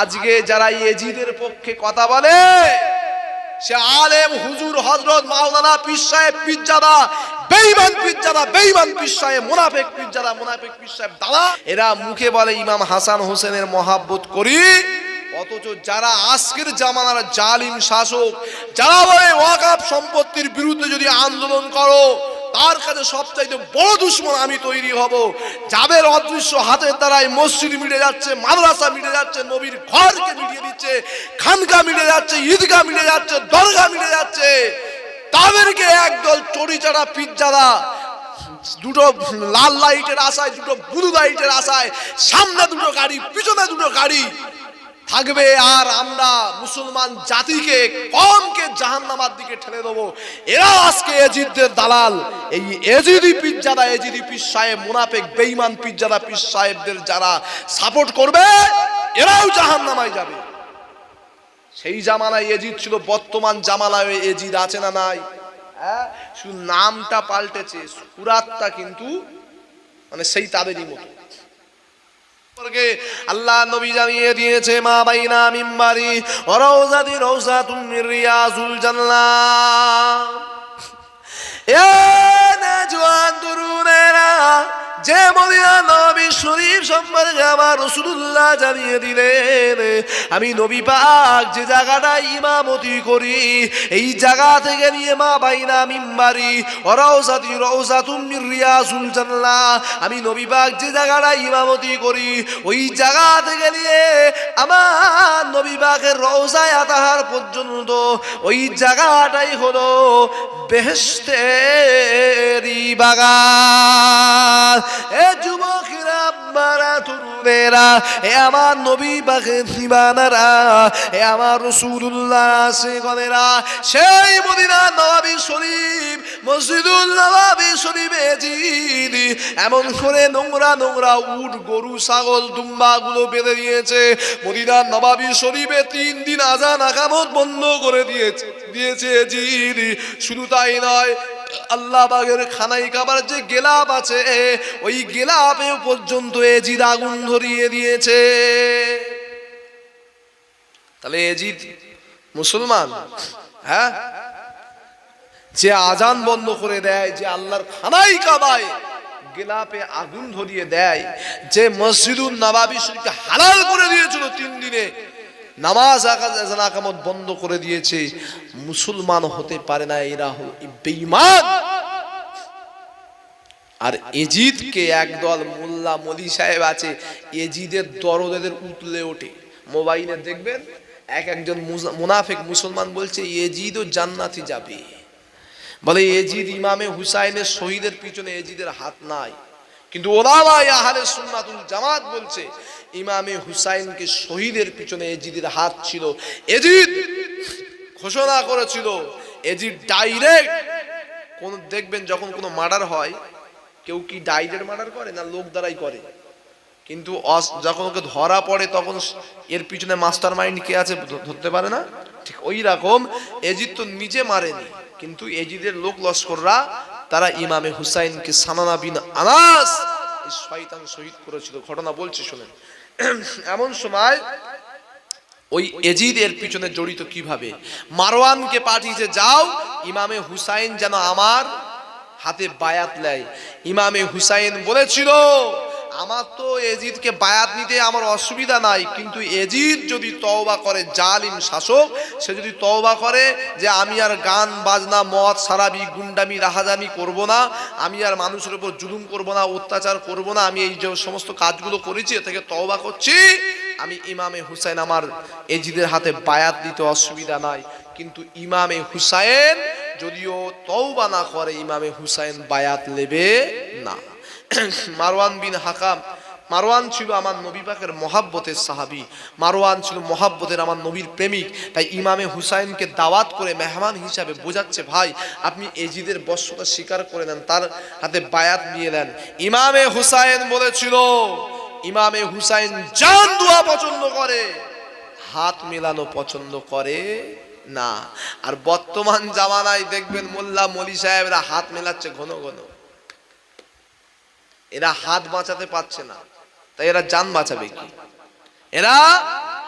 আজকে যারা এজিদের পক্ষে কথা বলে, সে আলেম হুজুর হজরত মাওলানা পীর সাহেব পিজ্জাদা বেঈমান পিজ্জাদা বেঈমান পীর সাহেব, মুনাফিক পিজ্জাদা মুনাফিক পীর সাহেব দাদা, এরা মুখে বলে ইমাম হাসান হোসেনের মহাব্বত করি, অথচ যারা আজকের জামানার জালিম শাসক, যারা বলে ওয়াকাব সম্পত্তির বিরুদ্ধে যদি আন্দোলন করো তার কাছে সবচাইতে বড় দুশ্মন আমি তৈরি হব। যাদের অদৃশ্য হাতের দ্বারাই মসজিদ মিটে যাচ্ছে, মাদ্রাসা মিটে যাচ্ছে, নবীর ঘরকে মিটিয়ে দিচ্ছে, খানকা মিটে যাচ্ছে ঈদগা মিটে যাচ্ছে দরগা মিটে যাচ্ছে, তাদেরকে একদল চড়িচাড়া পিজ্জারা দুটো লাল লাইটের আশায়, দুটো ব্লু লাইটের আশায়, সামনে দুটো গাড়ি, পিছনে দুটো গাড়ি থাকবে আর আমরা মুসলমান জাতিকে কমকে জাহান্নামার দিকে ঠেলে দেবো। এরা আজকে এজিদদের দালাল। এই এজিদি পিজ্জাদা এজিদি পীর সাহেব, মুনাফেক, বেঈমান পিজ্জাদা পিস সাহেবদের যারা সাপোর্ট করবে, এরাও জাহান্নামায় যাবে। সেই জামানায় এজিদ ছিল, বর্তমান জামানায় এজিদ আছে না নাই? হ্যাঁ? শুধু নামটা পাল্টেছে, সুরাতটা কিন্তু মানে সেই তাদেরই মতো। আল্লাহ নবী জানিয়ে দিয়েছে মা বাইনা মিম্বারি রওজাতি রওজাতুম তুমি রিয়াজুল জান্নাহ। এ নাজওয়ান তরুণেরা, যে মদিনা নবী শরীফ সম্পর্কে আমার রসুল্লাহ জানিয়ে দিলেন, আমি নবী পাক যে জায়গাটা ইমামতি করি, এই জায়গা থেকে নিয়ে মা বাইনা মিম্বারি অরৌসাতি রৌসাতুম রিয়াজুল জান্নাহ, আমি নবী পাক যে জায়গাটা ইমামতি করি, ওই জায়গা থেকে নিয়ে আমার নবী পাকের রওজায় আতাহার পর্যন্ত, ওই জায়গাটাই হলো বেহেস্তেরি বাগান। এ যুবকেরা তরুণেরা, এ আমার নবী এ আমার রসুল্লাহ সেই মদিনা শরীফ এমন করে নোংরা নোংরা উট, গরু, ছাগল দুম্বা গুলো বেঁধে দিয়েছে। মদিনার নবাবী শরীফে তিন দিন আজান আকামত বন্ধ করে দিয়েছে দিয়েছে জিদি শুধু তাই নয় আল্লাহ বাগের খানাই কাবার যে গেলাপ আছে, ওই গেলাপে পর্যন্ত এজিদ আগুন ধরিয়ে দিয়েছে। তাহলে এজিদ মুসলমান হ্যাঁ? যে আজান বন্ধ করে দেয়, যে আল্লাহর খানাই কাবায় গেলাপে আগুন ধরিয়ে দেয়, যে মসজিদুল নবাবী শরীফকে হালাল করে দিয়েছিল তিন দিনে নামাজ আকামত বন্ধ করে দিয়েছে। মুসলমান হতে পারে না, এরা হল বেঈমান। আর এজিদকে একদল মোল্লা মলি সাহেব আছে, এজিদের দরদেদের উতলে ওঠে। মোবাইলে দেখবেন, এক একজন মুনাফেক মুসলমান বলছে, এজিদও জান্নাতি যাবে। বলে, এজিদ ইমামে হুসাইনের শহীদের পিছনে এজিদের হাত নাই। কিন্তু জামাত বলছে, ইমামে হুসাইনকে শহীদের পিছনে এজিদের হাত ছিল। এজিদ ঘোষণা করেছিল, এজিদ ডাইরেক্ট কোন দেখবেন যখন কোনো মার্ডার হয়, কেউ কি ডাইরেক্ট মার্ডার করে না লোক দ্বারাই করে? কিন্তু যখন ওকে ধরা পড়ে তখন এর পিছনে মাস্টার মাইন্ড কে আছে ধরতে পারে না? ঠিক ওই রকম, এজিদ তো নিজে মারেনি, কিন্তু এজিদের লোক লস্কররা তারা ইমামে হুসাইনকে সানানা বিন আনাস শয়তান শহীদ করেছিল। ঘটনা বলছি, শোনেন। এমন সময় ওই এজিদ এর পিছনে জড়িত কীভাবে? মারওয়ানকে পাঠিয়েছে, যাও, ইমামে হুসাইন যেন আমার হাতে বায়াত নেয়। ইমামে হুসাইন বলেছিল আমার তো এজিদকে বায়াত নিতে আমার অসুবিধা নাই, কিন্তু এজিদ যদি তওবা করে, জালিম শাসক, সে যদি তওবা করে যে আমি আর গান, বাজনা, মদ, সারাবি, গুন্ডামি, রাহাজামি করব না, আমি আর মানুষের উপর জুলুম করব না, অত্যাচার করব না, আমি এই যে সমস্ত কাজগুলো করেছি থেকে তওবা করছি, আমি ইমামে হুসাইন আমার এজিদের হাতে বায়াত দিতে অসুবিধা নাই। কিন্তু ইমামে হুসাইন যদিও তওবা না করে, ইমামে হুসাইন বায়াত নেবে না। মারওয়ান বিন হাকাম। মারওয়ান ছিল আমার নবী পাকের মহাব্বতের সাহাবি। মারওয়ান ছিল মহাব্বতের আমার নবীর প্রেমিক। তাই ইমামে হুসাইনকে দাওয়াত করে মেহমান হিসাবে বোঝাচ্ছে, ভাই, আপনি এজিদের বর্ষতা স্বীকার করে নেন, তার হাতে বায়াত নিয়ে নেন। ইমামে হুসাইন বলেছিল, ইমামে হুসাইন জান দোয়া পছন্দ করে। হাত মেলানো পছন্দ করে না। আর বর্তমান জামানায় দেখবেন মোল্লা মলি সাহেবরা হাত মেলাচ্ছে ঘন ঘন। এরা হাত বাঁচাতে পারছে না। তাই এরা যান বাঁচাবে কি? এরা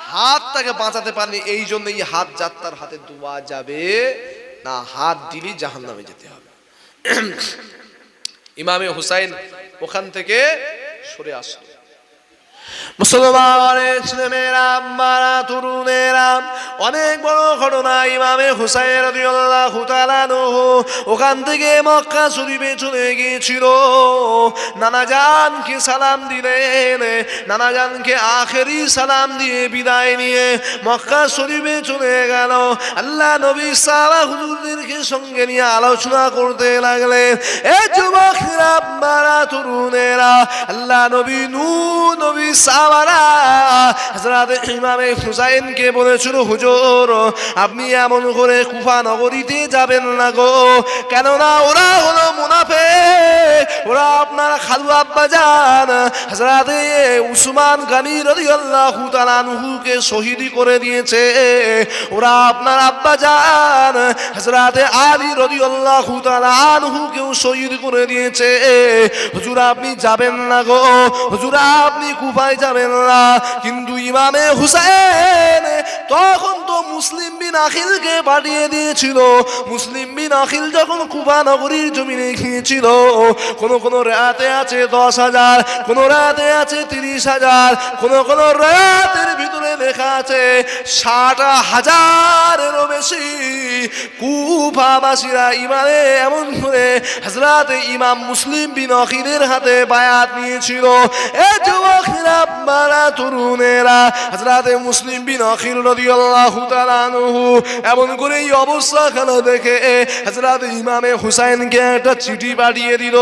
হাতটাকে বাঁচাতে পারেনি এই জন্য এই হাত যাত্রার হাতে দোয়া যাবে না, হাত দিলি জাহান নামে যেতে হবে। ইমামে হুসাইন ওখান থেকে সরে আসলো। মুসলমানের তরুণেরা, অনেক বড় ঘটনা ইমামে ওখান থেকে মক্কা শরীফে চলে গিয়েছিল। সালাম আখেরি সালাম দিয়ে বিদায় নিয়ে মক্কা শরীফে চলে গেল। আল্লাহ নবী সারা হুজুরদেরকে সঙ্গে নিয়ে আলোচনা করতে লাগলেন। এ যুবকরা, আম্মারা, তরুণেরা, আল্লাহ নবী নূ নবী হুসাইনকে বলেছিল, হুজুর, আপনি এমন করে কুফা নগরীতে যাবেন না গো। কেননা ওরা হলো মুনাফে ওরা আপনার খালু আব্বা যান হযরত উসমান গানি রাদিয়াল্লাহু তাআলা শহীদ করে দিয়েছে। ওরা আপনার আব্বা যান হযরত আলী রাদিয়াল্লাহু তাআলা শহীদ করে দিয়েছে। হুজুর, আপনি যাবেন না গো। হুজুর, আপনি কুফায় যাবেন না। কিন্তু ইমামে হুসাইন তখন মুসলিম বিন আখিলকে পাঠিয়ে দিয়েছিল। মুসলিম বিন আখিল যখন কুফা নগরীর জমিনে গিয়েছিল, কোন কোন রাতে আছে দশ হাজার, কোন রাতে আছে তিরিশ হাজার, কোন কোন রাতের ভিতরে লেখা আছে ষাট হাজারেরও বেশি কুফাবাসীরা ইমানে এমন করে হজরত ইমাম মুসলিম বিন আখিলের হাতে বায়াত নিয়েছিল। এ যুবকেরা বারা তরুণেরা হাজরাতে মুসলিম বিন আখিল রাদিয়াল্লাহু তাআলা এমন করে এই অবস্থা খানা দেখে হজরত ইমামে হুসাইনকে একটা চিঠি পাঠিয়ে দিল।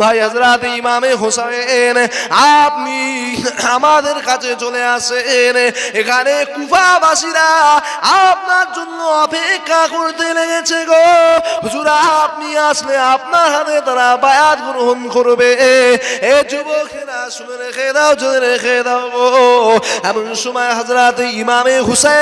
ভাই হজরত ইমামে হুসাইন, আপনি আমাদের কাছে চলে আসেন। এখানে কুফাবাসীরা আপনার জন্য অপেক্ষা করতে লেগেছে গো। হুজুর, আপনি আসলে আপনার হাতে তারা বায়াত গ্রহণ করবে। এ যুবকেরা, শুনে রেখে দাও শুনে রেখে দাও এমন সময় হজরত ইমামে হুসাইন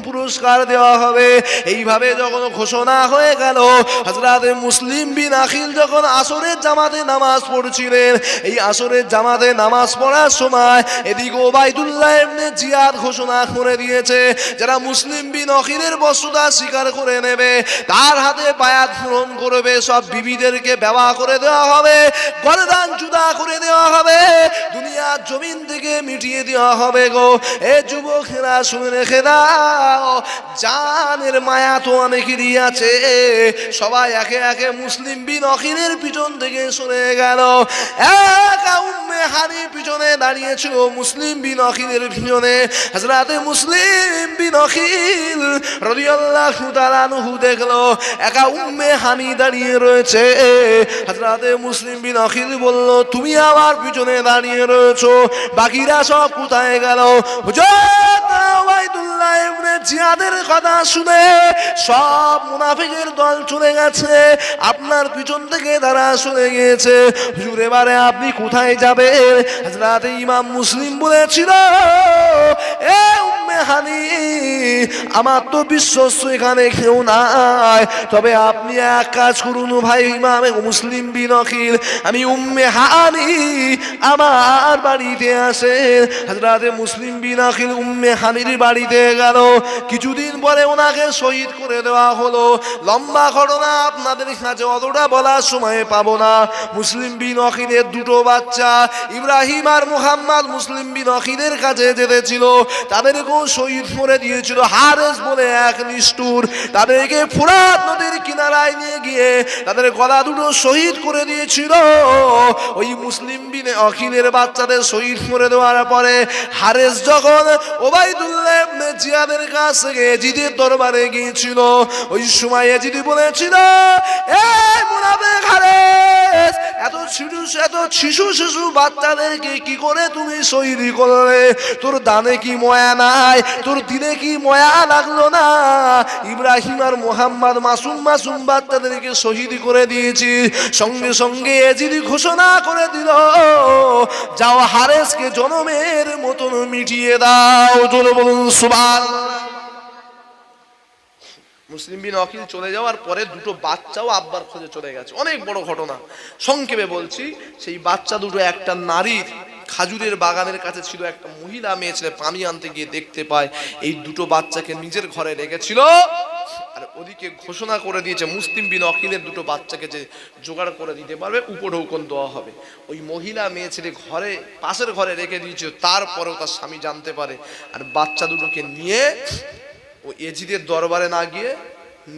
পুরস্কার দেওয়া হবে। এইভাবে যখন ঘোষণা হয়ে গেল হজরত মুসলিম বিন আখিল যখন আসরের জামাতে নামাজ পড়ছিলেন, এই আসরের জামাতে নামাজ পড়ার সময় এদিকে ওবাইদুল্লাহ এমনি জিয়াদ ঘোষণা করে দিয়েছে, যারা মুসলিম বিন অখিলের বস্তুতা স্বীকার করে নেবে, তার হাতে বায়াত পূরণ করবে, সব বিবিদেরকে ব্যবহার করে দেওয়া হবে, গরদান জুদা করে দেওয়া হবে, দুনিয়ার জমিন থেকে মিটিয়ে দেওয়া হবে গো। এ যুবকেরা, শুনে রেখে দাও। জানের মায়া তো অনেকেরই আছে সবাই একে একে মুসলিম বিন অখিলের পিছন থেকে সরে গেল। হানি পিছনে দাঁড়িয়েছিল মুসলিম বিন পিছনে। হাজরাতে মুসলিম বিন রাদিয়াল্লাহু দেখল, একা উম্মে হানি দাঁড়িয়ে রয়েছে। হাজরাতে মুসলিম বিন অখিল বলল, তুমি আমার পিছনে দাঁড়িয়ে রয়েছো, বাকিরা সব কোথায় গেল? হুজুর ইবনে জিয়াদের কথা শুনে সব মুনাফিকের দল চলে গেছে, আপনার পিছন থেকে তারা চলে গিয়েছে। হুজুর, এবারে আপনি কোথায় যাবেন? হযরত ইমাম মুসলিম বলেছিল, এ উম্মে হানি, আমার তো বিশ্বস্ত এখানে কেউ নাই। তবে আপনি এক কাজ করুন ভাই, ইমাম মুসলিম বিন অখিল আমি উম্মে হানি আমার বাড়িতে আসেন। হাজরাতে মুসলিম বিন আখিল উম্মে হানির বাড়িতে গেল। কিছুদিন পরে ওনাকে শহীদ করে দেওয়া হলো। লম্বা ঘটনা, আপনাদের কাছে অতটা বলার সময় পাবো না। মুসলিম বিন অখিলের দুটো বাচ্চা, ইব্রাহিম আর মুহাম্মদ মুসলিম বিন অখিলের কাছে যেতেছিল তাদেরকেও শহীদ করে দিয়েছিল হারেস বলে এক নিষ্ঠুর। তাদেরকে ফুরাত নদীর কিনারায় নিয়ে গিয়ে তাদের গলা দুটো শহীদ করে দিয়েছিল। ওই মুসলিম বিনে অখিলের বাচ্চাদের শহীদ করে দেওয়ার পরে হারেস যখন ওবাইদুল্লাহ জিয়াদের কাছ থেকে এজিদের দরবারে গিয়েছিল। ওই সময় এজিদি বলেছিল হারেস, এত শিশু এত শিশু শিশু বাচ্চাদেরকে কি করে তুমি শহীদ করলে? তোর দানে কি ময়া নাই? তোর দিলে কি ময়া লাগল না? ইব্রাহিম আর মোহাম্মদ মাসুম মাসুম বাচ্চাদেরকে শহীদ করে দিয়েছি। সঙ্গে সঙ্গে এজিদি ঘোষণা করে দিল, যাও হারেসকে জনমের মতন মিটিয়ে দাও। বলুন সুবাল মুসলিম বিন অখিল চলে যাওয়ার পরে দুটো বাচ্চাও আব্বার খোঁজে চলে গেছে। অনেক বড় ঘটনা। সংক্ষেপে বলছি, সেই বাচ্চা দুটো একটা নারীর খাজুরের বাগানের কাছে ছিল, একটা মহিলা মেয়ে ছেলে পানি আনতে গিয়ে দেখতে পায়, এই দুটো বাচ্চাকে নিজের ঘরে রেখেছিল। আর ওদিকে ঘোষণা করে দিয়েছে, মুসলিম বিন অকিলের দুটো বাচ্চাকে যে জোগাড় করে দিতে পারবে, উপঢৌকন দেওয়া হবে। ওই মহিলা মেয়ে ছেলে ঘরে, পাশের ঘরে রেখে দিয়েছিল তারপরেও তার স্বামী জানতে পারে। আর বাচ্চা দুটোকে নিয়ে ও এজিদের দরবারে না গিয়ে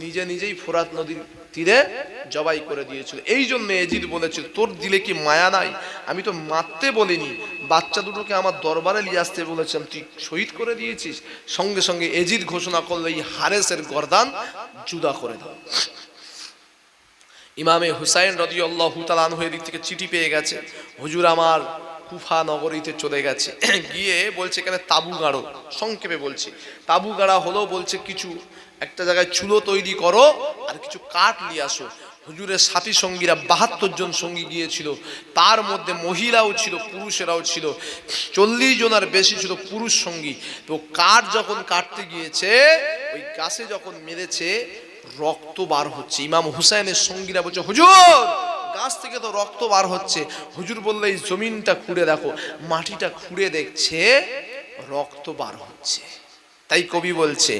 নিজে নিজেই ফোরাত নদীর তীরে জবাই করে দিয়েছিল। এই জন্য এজিদ বলেছিল তোর দিলে কি মায়া নাই? আমি তো মারতে বলিনি। বাচ্চা দুটোকে আমার দরবারে নিয়ে আসতে বলেছিলাম। তুই শহীদ করে দিয়েছিস। সঙ্গে সঙ্গে এজিদ ঘোষণা করল, এই হারেসের গরদান জুদা করে দাও। ইমামে হুসাইন রদি আল্লাহ তালানহ দিক থেকে চিঠি পেয়ে গেছে, হুজুর, আমার কুফা নগরীতে চলে গেছে। গিয়ে বলছে এখানে তাবু গাড়ো। সংক্ষেপে বলছি। তাবু গাড়া হলো বলছে কিছু, একটা জায়গায় চুলো তৈরি করো আর কিছু কাঠ নিয়ে আসো। হুজুরের সাথী সঙ্গীরা বাহাত্তর জন সঙ্গী গিয়েছিল। তার মধ্যে মহিলাও ছিল, পুরুষেরাও ছিল। চল্লিশ জনের বেশি ছিল পুরুষ সঙ্গী। তো কাঠ যখন কাটতে গিয়েছে, ওই গাছে যখন মেরেছে, রক্ত বার হচ্ছে। ইমাম হুসাইনের সঙ্গীরা বলছে, হুজুর গাছ থেকে তো রক্ত বার হচ্ছে। হুজুর বললে, এই জমিনটা খুঁড়ে দেখো, মাটিটা খুঁড়ে দেখছে, রক্ত বার হচ্ছে। তাই কবি বলছে,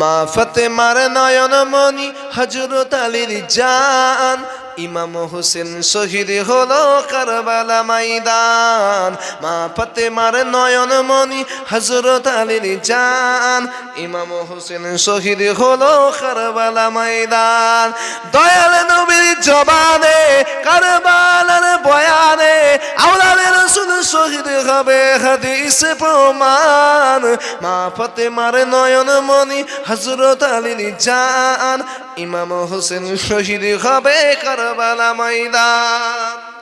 মা ফতেমার নয়ন মনি হজরত আলীর জান ইমাম হোসেন শহীদ হলো কারবালা ময়দান। মা ফতেমার নয়ন মনি হজরত আলীর জান। ইমাম হোসেন শহীদ হলো কারবালা ময়দান। দয়াল নবীর জবানে, কারবালার বয়ানে আওলাদ রসুল শহীদ হবে হাদিস প্রমাণ। মা ফতেমার নয়ন মনি হজরত আলীর জান। ইমাম হোসেন শহীদ হবে কারবালা ময়দান।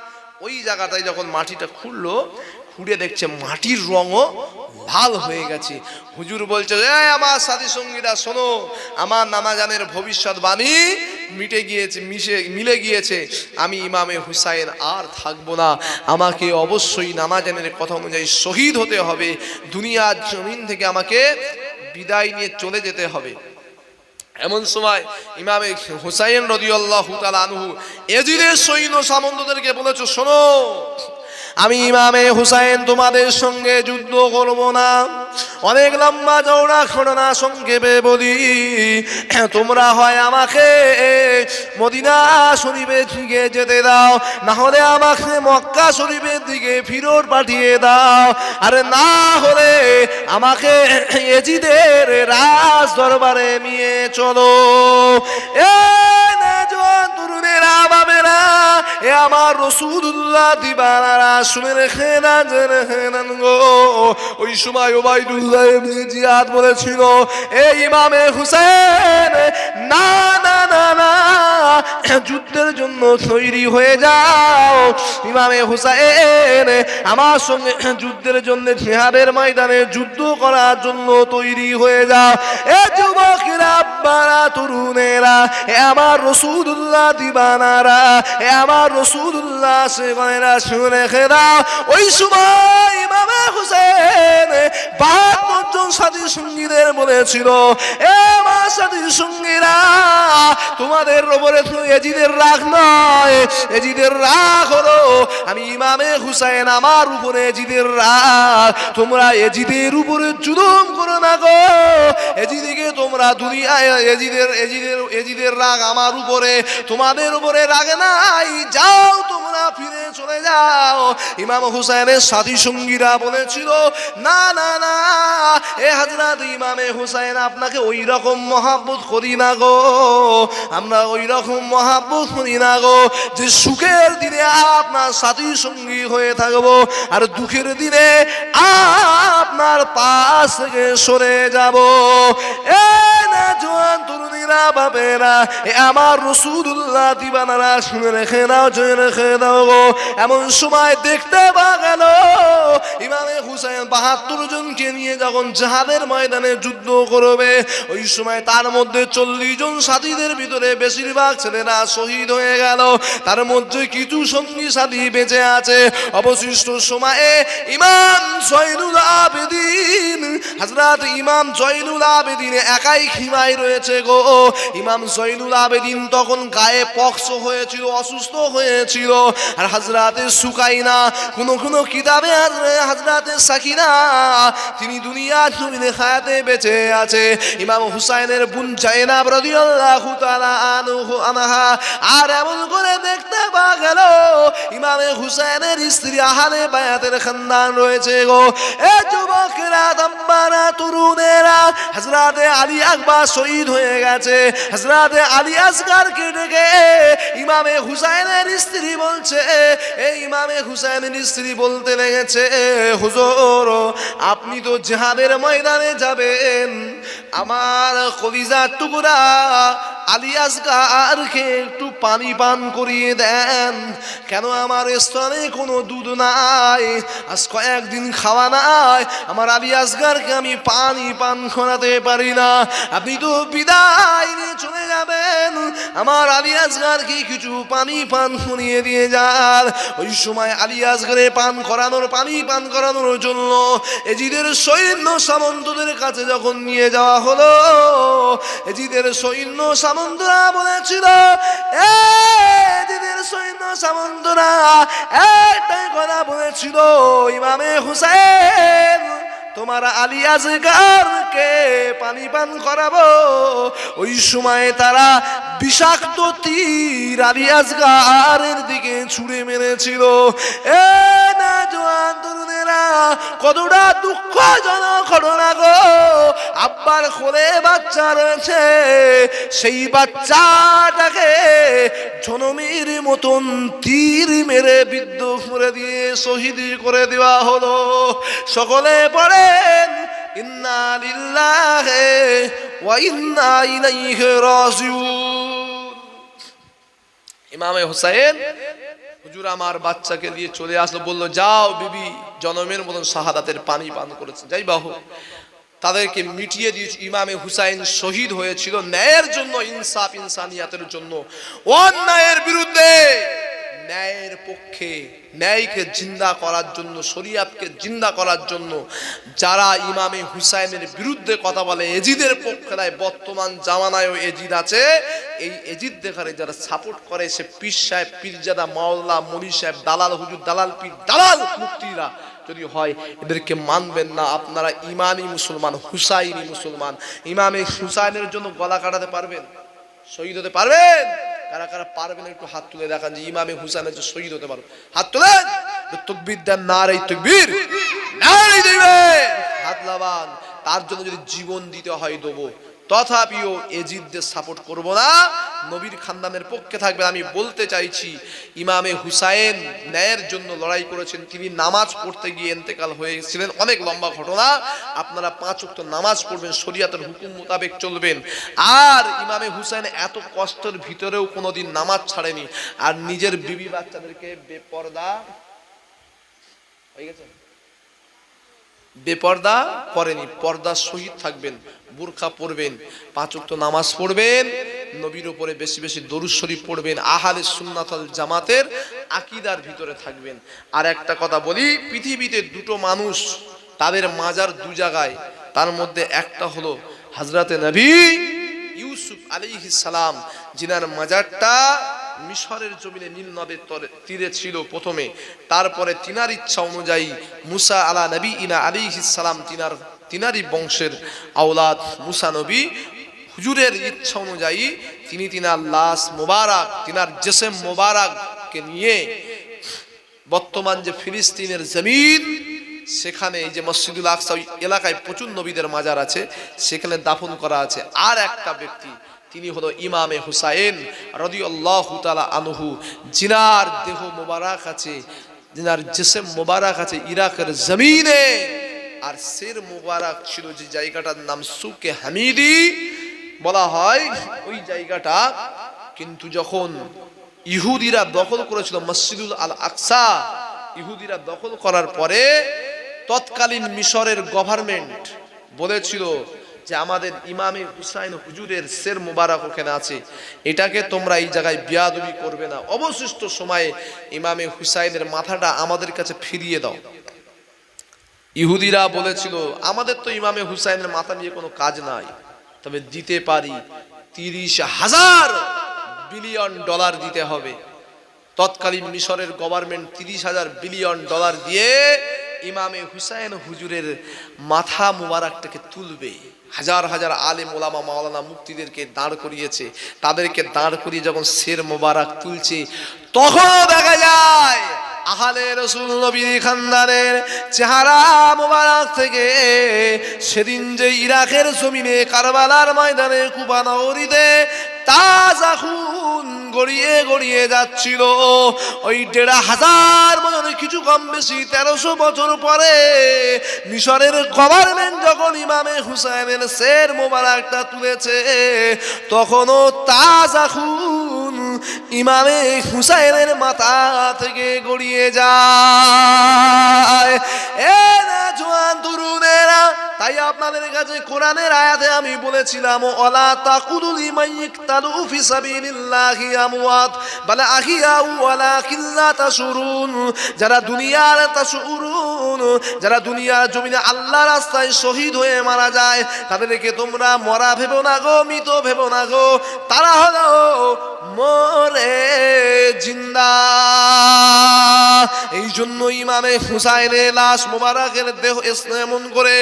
ওই জায়গাটায় যখন মাটিটা খুললো, খুঁড়ে দেখছে মাটির রঙও লাল হয়ে গেছে। হুজুর বলছে "এই আমার সাথী সঙ্গীরা, শোনো, আমার নানাজানের ভবিষ্যৎবাণী মিটে গিয়েছে, মিশে, মিলে গিয়েছে। আমি ইমামে হুসাইন আর থাকব না। আমাকে অবশ্যই নানাজানের কথা অনুযায়ী শহীদ হতে হবে। দুনিয়ার জমিন থেকে আমাকে বিদায় নিয়ে চলে যেতে হবে। এমন সময় ইমামে হুসাইন রদিয়াল্লাহ আনহু এজিদের সৈন্য সামন্তদেরকে বলেছ শোনো আমি ইমামে হুসাইন তোমাদের সঙ্গে যুদ্ধ করব না। অনেক লম্বা চৌড়া ঘটনা সংক্ষেপে বলি, তোমরা হয় আমাকে মদিনা শরীফের দিকে যেতে দাও না হলে আমাকে মক্কা শরীফের দিকে ফিরত পাঠিয়ে দাও। আরে না হলে আমাকে এজিদের রাজ দরবারে নিয়ে চলো। এ তরুণেরা বাবেরা এ আমার রসুদুল্লাহ দিবানারা, শুনে রেখে না জেনে হেনান নেন গো। ওই সময় ওবাইদুল্লাহ এমনি জিয়াদ বলেছিল, এ ইমামে হুসেন না না না না যুদ্ধের জন্য তৈরি হয়ে যাও। ইমামে হুসাইন আমার সঙ্গে যুদ্ধের জন্য জিহাদের ময়দানে যুদ্ধ করার জন্য তৈরি হয়ে যাও। এ যুবকেরা, আব্বারা, তরুণেরা, এ আমার রসুদুল্লাহ দিবানারা, এ আমার রসুদুল্লাহ সেবানেরা শুনে রেখে দাও। ওই সময় ইমামে হুসেন বাহাত্তর সাথী সঙ্গীদের বলেছিল, এ আমার সাথী সঙ্গীরা, তোমাদের ওপরে এজিদের রাগ নয়, এজিদের রাগ হলো আমি ইমামে হুসাইন আমার উপরে এজিদের রাগ। তোমরা এজিদের উপরে জুলুম করো না গো। এজিদিকে তোমরা দুনিয়ায় এজিদের এজিদের এজিদের রাগ আমার উপরে, তোমাদের উপরে রাগ নাই। যাও তোমরা ফিরে চলে যাও। ইমাম হুসাইনের সাথী সঙ্গীরা বলেছিল, না না না, এ হাজরাত ইমামে হুসাইন, আপনাকে ওই রকম মহাব্বত করি না গো। আমরা ওই রকম করি না গো, যে সুখের দিনে আপনার সাথী সঙ্গী হয়ে থাকব, আর দুঃখের দিনে আপনার পাশ থেকে সরে যাব। এ না আমার রসুল্লাহ দিবানারা, শুনে রেখে দাও, জয় রেখে দাও গো। এমন সময় দেখতে পা গেল, ইমামে হুসাইন বাহাত্তর জনকে নিয়ে যখন জাহাদের ময়দানে যুদ্ধ করবে, ওই সময় তার মধ্যে চল্লিশ জন সাথীদের ভিতরে বেশিরভাগ ছেলেরা শহীদ হয়ে গেল। তার মধ্যে কিছু সঙ্গী সাথী বেঁচে আছে। অবশিষ্ট সময়ে ইমাম জয়নুল আবেদিন হজরত ইমাম জয়নুল আবেদিন একাই খিমাই গো। ইমাম জয়নুল আবেদিন তখন গায়ে পক্স হয়েছিল, অসুস্থ হয়েছিল। আর হাজরাতে সুকাইনা, কোনো কোনো কিতাবে হাজরাতে সাকিনা, তিনি দুনিয়া জমিনে হায়াতে বেঁচে আছে। ইমাম হুসাইনের বুন জাইনাব রাদিয়াল্লাহু তাআলা আনহু আর এমন করে দেখতে পা গেল, ইমামে হুসাইনের স্ত্রী আহালে বায়াতের খানদান রয়েছে গো। এ যুবকেরা, দাম্বারা, তরুণেরা হজরতে আলী আকবর শহীদ হয়ে গেছে। হজরাতে আলী আসগারকে ডেকে ইমামে হুসাইনের স্ত্রী বলছে এই ইমামে হুসাইনের স্ত্রী বলতে লেগেছে, হুজুর, আপনি তো জেহাদের ময়দানে যাবেন। আমার কবিজার টুকরা আলী আসগারকে একটু পানি পান করিয়ে দেন। কেন আমার স্তনে কোনো দুধ নাই? আজ কয়েকদিন খাওয়া নাই। আমার আলী আসগারকে আমি পানি পান করাতে পারি না। আপনি তো বিদায় নিয়ে চলে যাবেন। আমার আলী আসগারকে কিছু পানি পান করিয়ে দিয়ে যান। ওই সময় আলী আসগারে পান করানোর, পানি পান করানোর জন্য এজিদের সৈন্য সামন্তদের কাছে যখন নিয়ে যাওয়া হলো, এজিদের সৈন্য সামন্তরা বলেছিল "এ, দিদির সৈন্য সামন্তরা একটাই কথা বলেছিল ইমামে হুসেন তোমার আলী আজগারকে পানি পান করাবো। ওই সময় তারা বিষাক্ত তীর আলী আজগারের দিকে ছুড়ে মেরেছিল। এ না জোয়ান তরুণেরা, কতটা দুঃখজনক ঘটনা গো। আব্বার কোলে বাচ্চা রয়েছে, সেই বাচ্চাটাকে জনমের মতন তীর মেরে বিদ্ধ করে দিয়ে শহীদ করে দেওয়া হলো। সকলে পড়েন ইন্না হুজুর আমার বাচ্চাকে দিয়ে চলে আসলো, বলল, যাও বিবি, জনমের মতন শাহাদাতের পানি পান করেছে যাই বাহু তাদেরকে মিটিয়ে দিয়েছে। ইমামে হুসাইন শহীদ হয়েছিল ন্যায়ের জন্য, ইনসাফ ইনসানিয়াতের জন্য। অন্যায়ের বিরুদ্ধে ন্যায়ের পক্ষে, ন্যায়কে জিন্দা করার জন্য, শরিয়াতকে জিন্দা করার জন্য যারা ইমামে হুসাইনের বিরুদ্ধে কথা বলে, এজিদের পক্ষে নেয়, বর্তমান জামানায়ও এজিদ আছে। এই এজিদ দেখারে যারা সাপোর্ট করে, সে পীর সাহেব, পীরজাদা মাওলা মনি সাহেব, দালাল হুজুর, দালাল পীর, দালাল মুক্তিরা যদি হয়, এদেরকে মানবেন না। আপনারা ইমানি মুসলমান, হুসাইনি মুসলমান। ইমামে হুসাইনের জন্য গলা কাটাতে পারবেন, শহীদ হতে পারবেন। কারা কারা পারবেন একটু হাত তুলে দেখান যে ইমামে হুসাইনের জন্য শহীদ হতে পারো হাত তুলেন। তকবির দেন না রে তকবির। না রে হাত লাবান। তার জন্য যদি জীবন দিতে হয়, দেবো। তথাপিও এজিদদের সাপোর্ট করব না। নবীর খানদানের পক্ষে থাকবে আমি বলতে চাইছি, ইমামে হুসাইন ন্যায়ের জন্য লড়াই করেছেন, তিনি নামাজ পড়তে গিয়ে এন্তেকাল হয়েছিলেন অনেক লম্বা ঘটনা। আপনারা পাঁচ উক্ত নামাজ পড়বেন, শরিয়াতের হুকুম মোতাবেক চলবেন। আর ইমামে হুসাইন এত কষ্টের ভিতরেও কোনোদিন নামাজ ছাড়েনি। আর নিজের বিবি বাচ্চাদেরকে বেপর্দা হয়ে গেছে? বেপর্দা করেনি পর্দা সহিত থাকবেন, বুরখা পড়বেন, পাঁচ ওয়াক্ত নামাজ পড়বেন, নবীর উপরে বেশি বেশি দরুদ শরীফ পড়বেন, আহালে সুন্নাতল জামাতের আকিদার ভিতরে থাকবেন। আর একটা কথা বলি, পৃথিবীতে দুটো মানুষ তাদের মাজার দু জায়গায়, তার মধ্যে একটা হলো হাজরাতে নবী ইউসুফ আলাইহিস সালাম জিনার মাজারটা মিশরের জমিনে নীল নদের তরে- ছিল প্রথমে। তারপরে তিনার ইচ্ছা অনুযায়ী মুসা আলা নবী ইনা আলী সালাম তিনার, তিনারই বংশের আওলাদ মুসা নবী। হুজুরের ইচ্ছা অনুযায়ী তিনি তিনার লাশ মোবারক, তিনার জেসেম মোবারককে নিয়ে বর্তমান যে ফিলিস্তিনের জমিন, সেখানে যে মসজিদুল আকসা এলাকায় প্রচুর নবীদের মাজার আছে, সেখানে দাফন করা আছে। আর একটা ব্যক্তি তিনি হলো ইমামে হুসাইন রদিউল্লাহ তালা আনহু। জিনার দেহ মোবারক আছে, জিনার জেসেম মোবারক আছে ইরাকের জমিনে। আর সের মোবারক ছিল যে জায়গাটার নাম সুকে হামিদি। বলা হয় ওই জায়গাটা কিন্তু যখন ইহুদিরা দখল করেছিল মসজিদুল আল আকসা ইহুদিরা দখল করার পরে তৎকালীন মিশরের গভর্নমেন্ট বলেছিল যে আমাদের ইমামে হুসাইন হুজুরের শের মুবারক ওখানে আছে। এটাকে তোমরা এই জায়গায় বিয়াদবি করবে না। অবশিষ্ট সময়ে ইমামে হুসাইনের মাথাটা আমাদের কাছে ফিরিয়ে দাও। ইহুদিরা বলেছিল, আমাদের তো ইমামে হুসাইনের মাথা নিয়ে কোনো কাজ নাই। তবে দিতে পারি তিরিশ হাজার বিলিয়ন ডলার দিতে হবে। তৎকালীন মিশরের গভর্নমেন্ট তিরিশ হাজার বিলিয়ন ডলার দিয়ে ইমামে হুসাইন হুজুরের মাথা মুবারকটাকে তুলবে। হাজার হাজার আলেম, ওলামা, মাওলানা মুক্তিদেরকে দাঁড় করিয়েছে। তাদেরকে দাঁড় করিয়ে যখন শের মোবারক তুলছে তখন দেখা যায় আহালে রসুল নবীর চেহারা মোবারক থেকে সেদিন যে ইরাকের জমিনে কারবালার ময়দানে কুবানগরীতে তাজা খুন গড়িয়ে গড়িয়ে যাচ্ছিল। ওই দেড় হাজার বছর, কিছু কম বেশি, তেরোশো বছর পরে মিশরের গভর্নমেন্ট যখন ইমামে হুসাইনের শের মোবারকটা তুলেছে, তখনও তাজা খুন ইমামে হুসাইনের মাথা থেকে গড়িয়ে যায়। এ জোয়ান তরুণেরা তাই আপনাদের কাছে কোরআনের আয়াতে আমি বলেছিলাম, ওয়ালা তাকুদুল ইমাইকতালু ফি সাবিলিল্লাহি আমওয়াত, বালা আহিয়াউ ওয়ালাকিন লা তাশুরুন। যারা দুনিয়ার তাশুরুন, যারা দুনিয়ার জমিনে আল্লাহ রাস্তায় শহীদ হয়ে মারা যায়, তাদেরকে তোমরা মরা ভেবো না গো, মৃত ভেবো না গো। তারা হলো মরে জিন্দা। এই জন্য ইমামে হুসাইনের লাশ মোবারকের দেহ এমন করে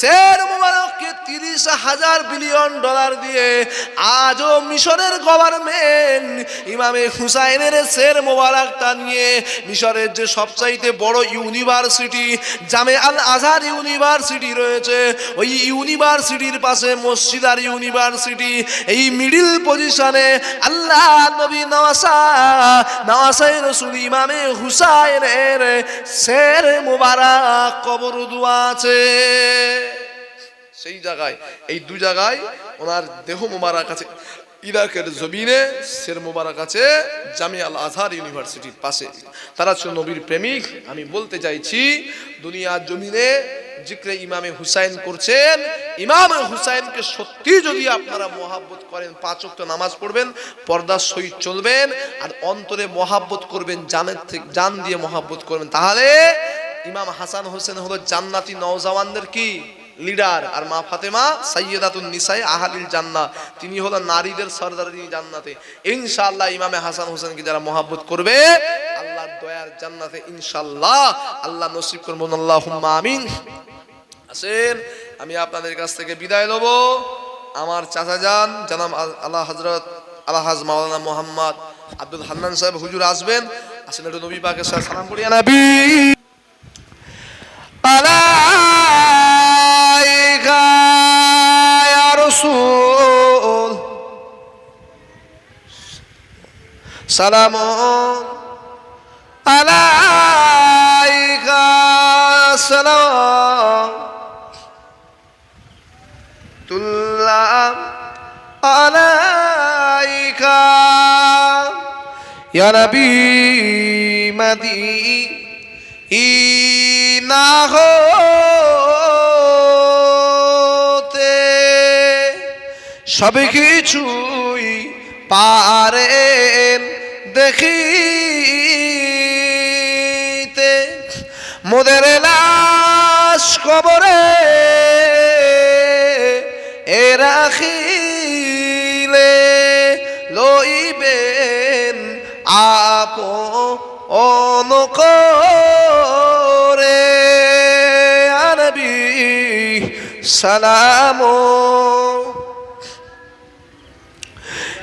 শের মোবারককে তিরিশ হাজার বিলিয়ন ডলার দিয়ে আজও মিশরের গভর্নমেন্ট ইমামে হুসাইনের শের মোবারকটা নিয়ে মিশরের যে সবচাইতে বড় ইউনিভার্সিটি, জামে আল আজহার ইউনিভার্সিটি রয়েছে, ওই ইউনিভার্সিটির পাশে মসজিদ আর ইউনিভার্সিটি, এই মিডিল পজিশনে আল্লাহ নবী নওয়াসা, নওয়াসাই রসুল ইমামে হুসাইনের শের মোবারক কবর দোয়া আছে। সেই জায়গায়, এই দু জায়গায় ওনার দেহ মোবারক আছে। ইরাকের জমিনে শের মোবারক আছে, জামিয়া আল আজহার ইউনিভার্সিটির পাশে। তারা ছিল নবীর প্রেমিক। আমি বলতে চাইছি, দুনিয়ার জমিনে জিক্রে ইমামে হুসাইন করছেন। ইমাম হুসাইনকে সত্যি যদি আপনারা মহাব্বত করেন, পাঁচ ওয়াক্ত নামাজ পড়বেন, পর্দার সহিত চলবেন, আর অন্তরে মহাব্বত করবেন, জানের থেকে জান দিয়ে মহাব্বত করবেন, তাহলে ইমাম হাসান হোসেন হলো জান্নাতি নওজওয়ানদের কি? লিডার। আর মা ফাতেমা সাইয়েদাতুন নিসাই আহালিল জান্নাহ। তিনি হলো নারীদের সরদারি জান্নাতে। ইনশাআল্লাহ ইমামে হাসান হোসেনকে যারা মহাব্বত করবে, আল্লাহর দয়ার জান্নাতে ইনশাআল্লাহ আল্লাহ নসিব করবেন। আল্লাহুম্মা আমিন। আসেন, আমি আপনাদের কাছ থেকে বিদায় নেব। আমার চাচা যান জানাম আল্লাহ হজরত আল্লাহ হাজ মাওলানা মোহাম্মদ আব্দুল হান্নান সাহেব, হুজুর আসবেন। আসেন একটু নবী পাকের সাথে সালাম করিয়া নবী আলাইকা রাসূল। সালামুন আলাইকা সালাম। তুল্লাম আলাইকা। ইয়া নবী সব কিছুই পারেন দেখিতে। মোদের লাশ কবরে এ রাখিলে লইবেন আপ অনকরে আনবি সালাম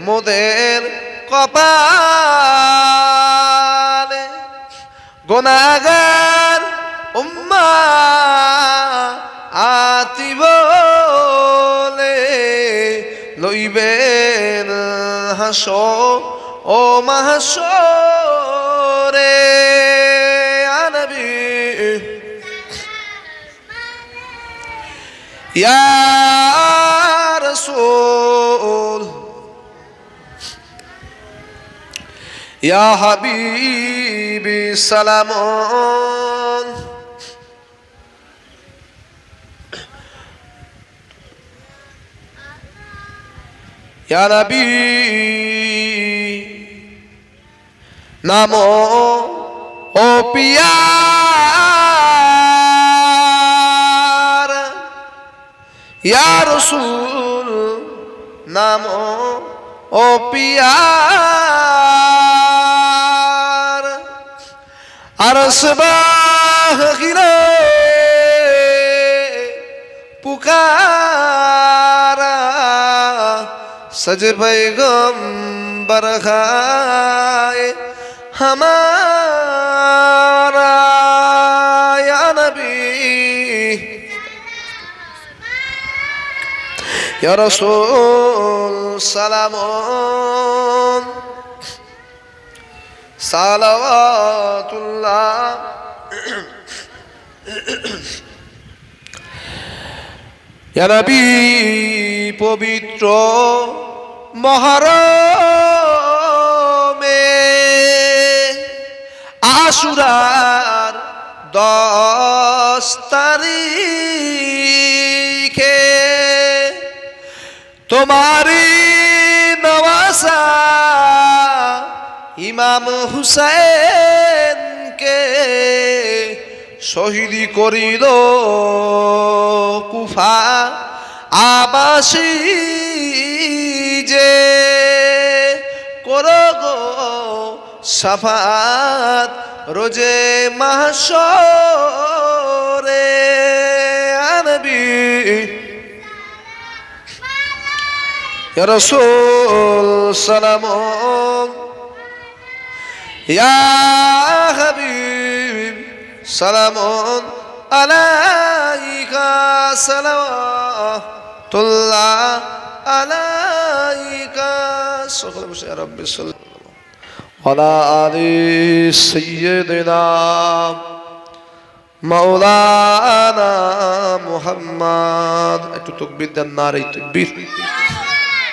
মোদের কপালে গোনাগার উম্মা আতি বলে লইবেন হাস ও মাহাস রে আনবি আনবী ol. Ya Habibi selam ol Ya Nabi Namo O Ya Resul নাম ও পিয়ার আরসবাহিরে পুকারা সজ पैगंबर खाए हमारा يا رسول سلام صلوات الله يا نبي পবিত্র মহরমে আশুরার দশ তারিখে তোমারি নওয়াসা ইমাম হুসেনকে শহীদি করিল কুফা আবাসী যে করো সাফাত রোজে মাসরে আনবী يا رسول سلام يا حبيب سلام عليك صلوات الله عليك সকলে বসে يا رب صل على آل سيدنا মাওলানা মুহাম্মদ একটু তকবীর দেন নারী তকবীর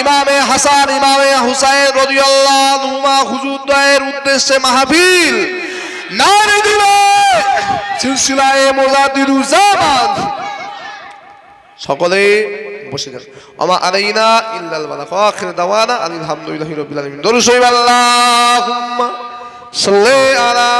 ইমামে হাসান, ইমামে হুসাইন রাদিয়াল্লাহু আনহুমা হুজুরদের উদ্দেশ্যে মাহফিল। নারে দিলে সিলসিলায়ে মুজাদ্দিদুজ্জামান সকলে বসে যান আমা আলাইনা ইল্লাল বালাগ আখির দাওয়ানা আলহামদুলিল্লাহি রাব্বিল আলামিন। দরুদ সাল্লি আলা